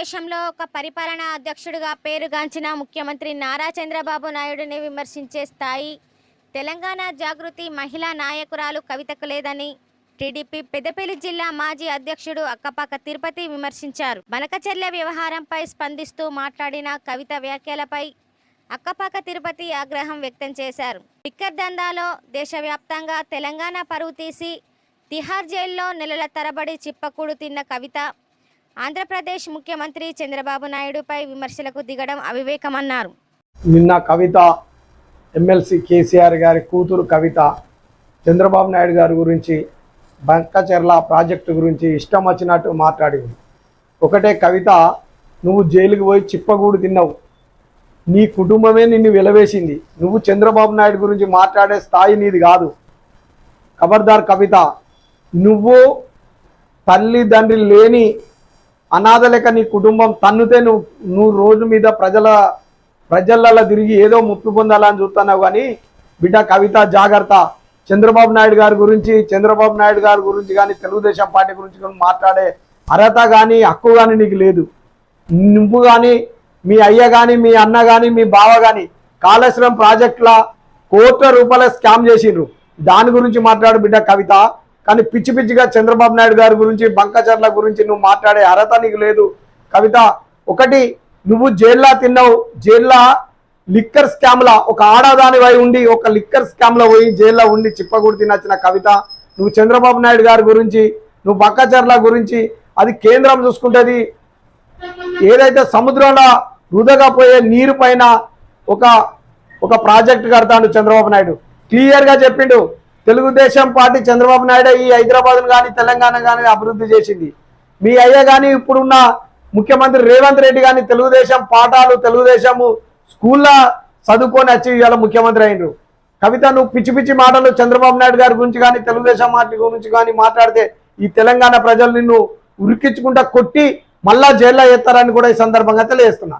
దేశంలో ఒక పరిపాలనా అధ్యక్షుడిగా పేరుగాంచిన ముఖ్యమంత్రి నారా చంద్రబాబు నాయుడుని విమర్శించే స్థాయి తెలంగాణ జాగృతి మహిళా నాయకురాలు కవితకు లేదని టీడీపీ పెద్దపల్లి జిల్లా మాజీ అధ్యక్షుడు అక్కపాక తిరుపతి విమర్శించారు. బనకచర్ల వ్యవహారంపై స్పందిస్తూ మాట్లాడిన కవిత వ్యాఖ్యలపై అక్కపాక తిరుపతి ఆగ్రహం వ్యక్తం చేశారు. టిక్కర్ దందాలో దేశవ్యాప్తంగా తెలంగాణ పరువు తీసి తిహార్ జైల్లో నెలల తరబడి చిప్పకూడు తిన్న కవిత ఆంధ్రప్రదేశ్ ముఖ్యమంత్రి చంద్రబాబు నాయుడుపై విమర్శలకు దిగడం అవివేకమన్నారు. నిన్న కవిత ఎమ్మెల్సీ కేసీఆర్ గారి కూతురు కవిత చంద్రబాబు నాయుడు గారి గురించి బంకచెర్ల ప్రాజెక్టు గురించి ఇష్టం వచ్చినట్టు మాట్లాడింది. ఒకటే కవిత నువ్వు జైలుకు పోయి చిప్పగూడు తిన్నావు. నీ కుటుంబమే నిన్ను వెలవేసింది. నువ్వు చంద్రబాబు నాయుడు గురించి మాట్లాడే స్థాయి నీది కాదు. ఖబర్దార్ కవిత నువ్వు తల్లిదండ్రి లేని అనాథ లెక్క నీ కుటుంబం తన్నుతే నువ్వు నువ్వు రోజు మీద ప్రజల ప్రజలలో తిరిగి ఏదో ముప్పు పొందాలని చూస్తున్నావు కానీ బిడ్డ కవిత జాగ్రత్త. చంద్రబాబు నాయుడు గారి గురించి చంద్రబాబు నాయుడు గారి గురించి కానీ తెలుగుదేశం పార్టీ గురించి కానీ మాట్లాడే అర్హత కానీ హక్కు కానీ నీకు లేదు. నువ్వు కానీ మీ అయ్య కానీ మీ అన్న కానీ మీ బావ కానీ కాళేశ్వరం ప్రాజెక్టుల కోట్ల రూపాయల స్కామ్ చేసిండ్రు. దాని గురించి మాట్లాడు బిడ్డ కవిత. కానీ పిచ్చి పిచ్చిగా చంద్రబాబు నాయుడు గారి గురించి బంకచర్ల గురించి నువ్వు మాట్లాడే అర్హత నీకు లేదు. కవిత ఒకటి నువ్వు జైల్లో తిన్నావు. జైల్లో లిక్కర్ స్కామ్లా ఒక ఆడదానివై ఉండి ఒక లిక్కర్ స్కామ్లో పోయి జైల్లో ఉండి చిప్పకూడి తినచ్చిన కవిత నువ్వు చంద్రబాబు నాయుడు గారి గురించి నువ్వు బంకచర్ల గురించి అది కేంద్రం చూసుకుంటుంది. ఏదైతే సముద్రంలో వృధగా పోయే నీరు పైన ఒక ఒక ప్రాజెక్ట్ కడతాడు చంద్రబాబు నాయుడు. క్లియర్గా చెప్పిండు. తెలుగుదేశం పార్టీ చంద్రబాబు నాయుడు ఈ హైదరాబాద్ కానీ తెలంగాణ కానీ అభివృద్ధి చేసింది. మీ అయ్య కానీ ఇప్పుడున్న ముఖ్యమంత్రి రేవంత్ రెడ్డి కానీ తెలుగుదేశం పాఠాలు తెలుగుదేశము స్కూల్లో చదువుకొని వచ్చి ఇవాళ ముఖ్యమంత్రి అయినరు. కవిత నువ్వు పిచ్చి పిచ్చి మాటలు చంద్రబాబు నాయుడు గారి గురించి కానీ తెలుగుదేశం పార్టీ గురించి కానీ మాట్లాడితే ఈ తెలంగాణ ప్రజలు నిన్ను ఉరికించుకుంటా కొట్టి మళ్ళా జైల్లో ఎత్తారని కూడా ఈ సందర్భంగా తెలియజేస్తున్నా.